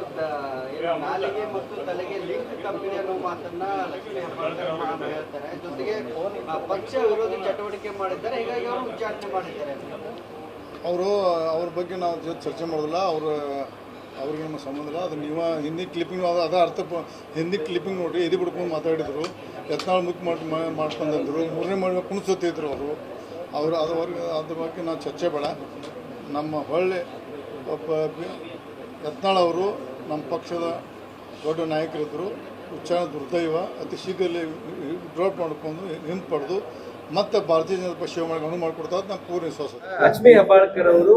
ತ- ನಾಲಿಗೆ ಮತ್ತು ತಲೆಗೆ ಲಿಂಕ್ ಕಂಪನಿ ಅನ್ನೋ ಮಾತನ್ನ ಲಕ್ಷ್ಮೀ ಹೆಬ್ಬಾಳ್ಕರ್ ಹೇಳ್ತಾರೆ. ಜೊತೆಗೆ ಪಕ್ಷ ವಿರೋಧಿ ಚಟುವಟಿಕೆ ಮಾಡಿದ್ದಾರೆ. ಹೀಗಾಗಿ ಅವರು ಉಚ್ಚಾಟನೆ ಮಾಡಿದ್ದಾರೆ. ಅವರು, ಅವ್ರ ಬಗ್ಗೆ ನಾವು ಚರ್ಚೆ ಮಾಡೋದಿಲ್ಲ. ಅವರು, ಅವ್ರಿಗೆ ಸಂಬಂಧ ಇಲ್ಲ. ಅದು ನೀವು ಹಿಂದಿ ಕ್ಲಿಪ್ಪಿಂಗ್ ಅದು ಅರ್ಥ ಹಿಂದಿ ಕ್ಲಿಪ್ಪಿಂಗ್ ನೋಡಿ ಎದಿ ಬಿಡ್ಕೊಂಡು ಮಾತಾಡಿದರು. ಯತ್ನಾಳ್ ಮುಕ್ ಮಾಡಿ ಮಾಡ್ಕೊಂಡಿದ್ರು. ಮೂರನೇ ಮಾಡಿ ಕುಣಿಸುತ್ತಿದ್ರು ಅವರು. ಅವರು ಅದು ಅವ್ರಿಗೆ ಅದ್ರ ಬಗ್ಗೆ ನಾವು ಚರ್ಚೆ ಬೇಡ. ನಮ್ಮ ಹೊಳ್ಳೆ ಯತ್ನಾಳ್ ಅವರು ನಮ್ಮ ಪಕ್ಷದ ದೊಡ್ಡ ನಾಯಕರಿದ್ದರು ಉಚ್ಚಾರಣ ದುರ್ದೈವ. ಅತಿ ಶೀಘ್ರದಲ್ಲಿ ಡ್ರಾಪ್ ಮಾಡ್ಕೊಂಡು ಹಿಂಪಡೆದು ಮತ್ತೆ ಭಾರತೀಯ ಜನತಾ ಪಕ್ಷ ಸೇವೆ ಅನುವು ಮಾಡಿಕೊಡ್ತಾ ಪೂರ್ಣ ವಿಶ್ವಾಸ. ಲಕ್ಷ್ಮಿ ಹೆಬ್ಬಾಳ್ಕರ್ ಅವರು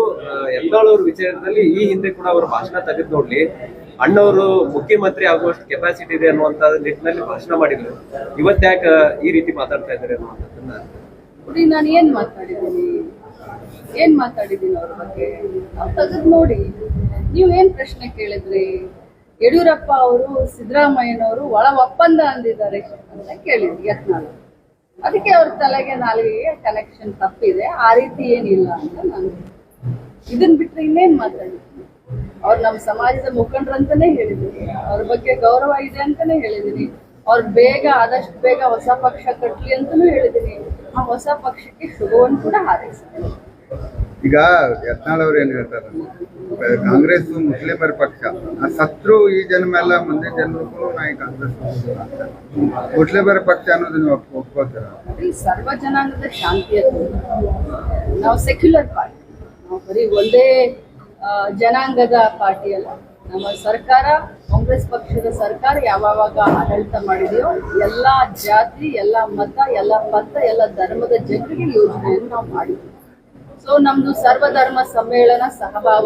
ಯತ್ನಾಳ್ ಅವ್ರ ವಿಚಾರದಲ್ಲಿ ಈ ಹಿಂದೆ ಕೂಡ ಅವರು ಭಾಷಣ ತೆಗೆದು ನೋಡಲಿ. ಅಣ್ಣವರು ಮುಖ್ಯಮಂತ್ರಿ ಆಗುವಷ್ಟು ಕೆಪಾಸಿಟಿ ಇದೆ ಅನ್ನುವಂತ ನಿಟ್ಟಿನಲ್ಲಿ ಭಾಷಣ ಮಾಡಿದ್ರು. ಇವತ್ತು ಯಾಕೆ ಈ ರೀತಿ ಮಾತಾಡ್ತಾ ಇದ್ದಾರೆ ಅನ್ನುವಂಥದ್ದನ್ನ ನಾನು ಏನ್ ಮಾತಾಡಿದ್ದೀನಿ? ಏನ್ ಮಾತಾಡಿದೀನಿ ಅವ್ರ ಬಗ್ಗೆ? ನಾವು ತೆಗೆದು ನೋಡಿ. ನೀವ್ ಏನ್ ಪ್ರಶ್ನೆ ಕೇಳಿದ್ರಿ? ಯಡಿಯೂರಪ್ಪ ಅವರು ಸಿದ್ದರಾಮಯ್ಯನವರು ಒಳ ಒಪ್ಪಂದ ಅಂದಿದ್ದಾರೆ ಅಂತ ಕೇಳಿದ್ರಿ ಯತ್ನಾಳ್. ಅದಕ್ಕೆ ಅವ್ರ ತಲೆಗೆ ನಾಲಿಗೆಗೆ ಕನೆಕ್ಷನ್ ತಪ್ಪಿದೆ. ಆ ರೀತಿ ಏನಿಲ್ಲ ಅಂತ ನಾನು ಇದನ್ ಬಿಟ್ರೆ ಇನ್ನೇನ್ ಮಾತಾಡಿದ್ದೀನಿ ಅವ್ರು ನಮ್ಮ ಸಮಾಜದ ಮುಖಂಡ್ರಂತಾನೆ ಹೇಳಿದ್ದೀನಿ. ಅವ್ರ ಬಗ್ಗೆ ಗೌರವ ಇದೆ ಅಂತಾನೆ ಹೇಳಿದ್ದೀನಿ. ಅವ್ರು ಬೇಗ ಆದಷ್ಟು ಬೇಗ ಹೊಸ ಪಕ್ಷ ಕಟ್ಲಿ ಅಂತಾನೂ ಹೇಳಿದ್ದೀನಿ ಆ ಹೊಸ ಪಕ್ಷಕ್ಕೆ ಶುಭವನ್ನು ಕೂಡ ಹಾರೈಸಿದ್ದೀನಿ ಈಗ ಯತ್ನಾಳ್ ಅವ್ರು ಏನ್ ಹೇಳ್ತಾರೆ? ಕಾಂಗ್ರೆಸ್ ಮುಸ್ಲಿಮರ ಪಕ್ಷ. ಆ ಸತ್ರು ಈ ಜನ್ಮ ಎಲ್ಲ ಮುಂದಿನ ಜನ್ಮಕ್ಕೂ ನಾ ಈ ಕಾಂಗ್ರೆಸ್ ಮುಸ್ಲಿಮರ ಪಕ್ಷ ಅನ್ನೋದು ನೀವು ಒಪ್- ಒಪ್ಕೋತೀರ? ಸರ್ವ ಜನಾಂಗದ ಶಾಂತಿ. ನಾವು ಸೆಕ್ಯುಲರ್ ಪಾರ್ಟಿ ನಾವು ಬರೀ ಒಂದೇ ಜನಾಂಗದ ಪಾರ್ಟಿ ಅಲ್ಲ. ನಮ್ಮ ಸರ್ಕಾರ, ಕಾಂಗ್ರೆಸ್ ಪಕ್ಷದ ಸರ್ಕಾರ ಯಾವಾಗ ಆಡಳಿತ ಮಾಡಿದೆಯೋ, ಎಲ್ಲ ಜಾತಿ, ಎಲ್ಲ ಮತ, ಎಲ್ಲ ಪಂಥ, ಎಲ್ಲ ಧರ್ಮದ ಜನರಿಗೆ ಯೋಜನೆಯನ್ನು ನಾವು ಮಾಡಿದ್ವಿ. ಸೊ ನಮ್ದು ಸರ್ವಧರ್ಮ ಸಮ್ಮೇಳನ ಸಹಭಾವ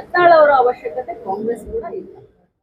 ಎತ್ತಾಳವರ ಅವಶ್ಯಕತೆ ಕಾಂಗ್ರೆಸ್ ಕೂಡ ಇಲ್ಲ.